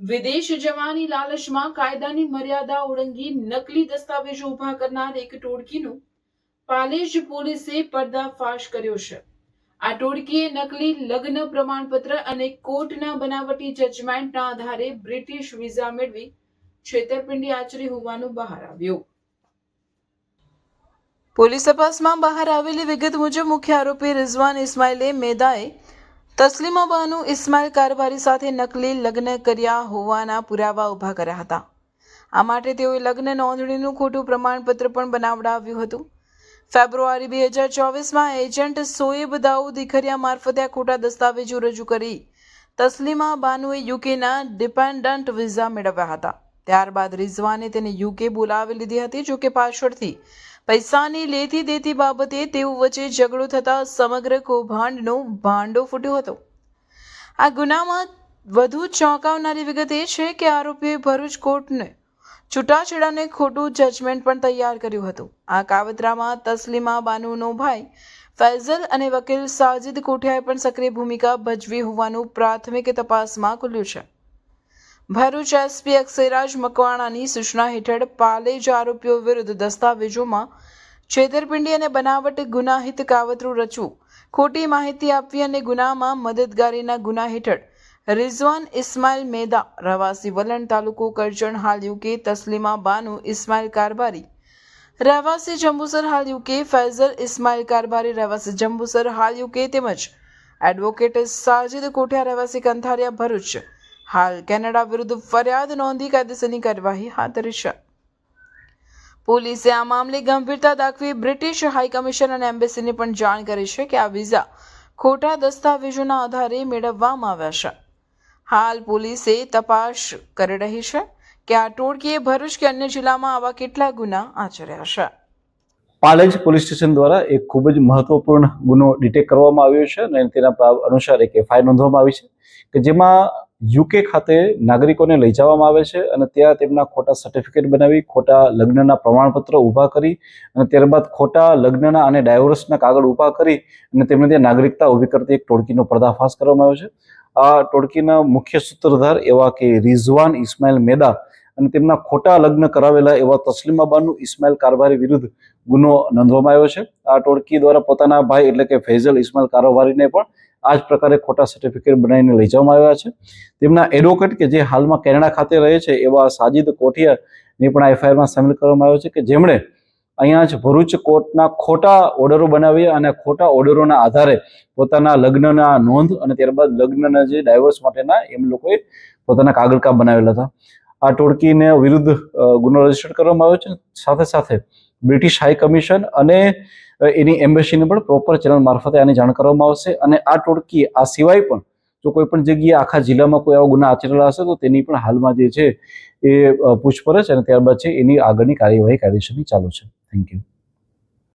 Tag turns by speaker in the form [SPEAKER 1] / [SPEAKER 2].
[SPEAKER 1] વિદેશ જવાની લાલચમાં કાયદાની મર્યાદા ઓળંગી નકલી દસ્તાવેજો ઊભા કરનાર એક ટોળકીનું પાલેજ પોલીસે પર્દાફાશ કર્યો છે. આ ટોળકીએ નકલી લગ્ન પ્રમાણપત્ર અને કોર્ટના બનાવટી જજમેન્ટના આધારે બ્રિટિશ વિઝા મેળવી છેતરપિંડી આચરી હોવાનું બહાર આવ્યું. પોલીસ તપાસમાં બહાર આવેલી વિગત મુજબ મુખ્ય આરોપી રિઝવાન ઇસ્માઇલે મેદાએ તસ્લીમા બાનુ ઇસ્માઇલ કારભારી સાથે નકલી લગ્ન કર્યા હોવાના પુરાવા ઊભા કર્યા હતા. આ માટે તેઓએ લગ્ન નોંધણીનું ખોટું પ્રમાણપત્ર પણ બનાવડાવ્યું હતું. ફેબ્રુઆરી બે હજાર ચોવીસમાં એજન્ટ સોએબ દાઉદ દીખરિયા મારફતે આ ખોટા દસ્તાવેજો રજૂ કરી તસ્લીમા બાનુએ યુકેના ડિપેન્ડન્ટ વિઝા મેળવ્યા હતા. ત્યારબાદ રિઝવાને તેને યુકે બોલાવી લીધી હતી, જોકે પાછળથી પૈસાની લેતી દેતી બાબતે તેઓ વચ્ચે ઝઘડો થતા સમગ્ર કૌભાંડનો ભાંડો ફૂટ્યો હતો. આ ગુનામાં વધુ ચોંકાવનારી વિગત એ છે કે આરોપીએ ભરૂચ કોર્ટને છૂટાછેડાને ખોટું જજમેન્ટ પણ તૈયાર કર્યું હતું. આ કાવતરામાં તસ્લીમા બાનુનો ભાઈ ફૈઝલ અને વકીલ સાજિદ કોઠિયાએ પણ સક્રિય ભૂમિકા ભજવી હોવાનું પ્રાથમિક તપાસમાં ખુલ્યું છે. ભરૂચ એસપી અક્ષયરાજ મકવાણાની સૂચના હેઠળ પાલેજ આરોપીઓ વિરુદ્ધ દસ્તાવેજોમાં છેતરપિંડી અને બનાવટ ગુનાહિત કાવતરું રચવું ખોટી માહિતી આપવી અને ગુનામાં મદદગારીના ગુના હેઠળ રિઝવાન ઇસ્માઇલ મેદા, રહેવાસી વલણ તાલુકો કરજણ, હાલ યુકે, તસ્લીમા બાનુ ઇસ્માઇલ કારબારી. રહેવાસી જંબુસર, હાલ યુકે, ફૈઝલ ઇસ્માઇલ કારબારી, રહેવાસી જંબુસર, હાલ યુકે તેમજ એડવોકેટ સાજિદ કોઠિયા, રહેવાસી કંથારિયા, ભરૂચ. હાલ કેનેડા વિરુદ્ધ ફરિયાદ નોંધી કાયદેસરની કાર્યવાહી હાથ ધરી છે. પોલીસે આ મામલે ગંભીરતા દાખવી બ્રિટિશ હાઈ કમિશન અને એમ્બેસીને પણ જાણ કરી છે કે આ વિઝા ખોટા દસ્તાવેજોના આધારે મેળવવામાં આવ્યા છે. હાલ પોલીસે તપાસ કરી રહી છે કે આ ટોળકીએ ભરૂચ કે અન્ય જિલ્લામાં આવા કેટલા ગુના આચર્યા છે.
[SPEAKER 2] પાલેજ પોલીસ સ્ટેશન દ્વારા એક ખૂબ જ મહત્વપૂર્ણ ગુનો ડિટેક્ટ કરવામાં આવ્યો છે અને તેના અનુસાર એક એફઆઈઆર નોંધવામાં આવી છે કે જેમાં યુકે ખાતે નાગરિકોને લઈ જવામાં આવે છે અને ત્યાં તેમના ખોટા સર્ટિફિકેટ બનાવી, ખોટા લગ્નના પ્રમાણપત્ર ઊભા કરી અને ત્યારબાદ ખોટા લગ્નના અને ડાયવોર્સના કાગળ ઊભા કરી અને તેમને ત્યાં નાગરિકતા ઊભી કરતી એક ટોળકીનો પર્દાફાશ કરવામાં આવ્યો છે. આ ટોળકીના મુખ્ય સૂત્રધાર એવા કે રિઝવાન ઇસ્માઇલ મેદા અને તેમના ખોટા લગ્ન કરાવેલા એવા તસ્લીમાબાનુ ઇસ્માઇલ કારભારી વિરુદ્ધ ગુનો નોંધવામાં આવ્યો છે. આ ટોળકી દ્વારા પોતાના ભાઈ એટલે કે ફૈઝલ ઇસ્માઇલ કારોબારીને પણ આ જ પ્રકારે ખોટા સર્ટિફિકેટ બનાવીને લઈ જવામાં આવ્યા છે. તેમના એડવોકેટ કે જે હાલમાં કેનેડા ખાતે રહે છે, એવા સાજિદ કોઠિયાને પણ એફઆઈઆરમાં સામેલ કરવામાં આવ્યો છે કે જેમણે અહીંયા જ ભરૂચ કોર્ટના ખોટા ઓર્ડરો બનાવી અને ખોટા ઓર્ડરોના આધારે પોતાના લગ્નના નોંધ અને ત્યારબાદ લગ્નના જે ડાયવોર્સ માટેના એમ લોકોએ પોતાના કાગળકા બનાવેલા હતા. આ ટોળકીને વિરુદ્ધ ગુનો રજિસ્ટર કરવામાં આવ્યો છે. સાથે સાથે બ્રિટિશ હાઈ કમિશન અને એની એમ્બેસીને પણ પ્રોપર ચેનલ મારફતે આની જાણ કરવામાં આવશે અને આ ટોળકી આ સિવાય પણ જો કોઈ પણ જગ્યાએ આખા જિલ્લામાં કોઈ આવા ગુના આચરેલા હશે, તો તેની પણ હાલમાં જે છે એ પૂછપરછ અને ત્યારબાદ છે એની આગળની કાર્યવાહી કાયદેસરની ચાલુ છે. Thank you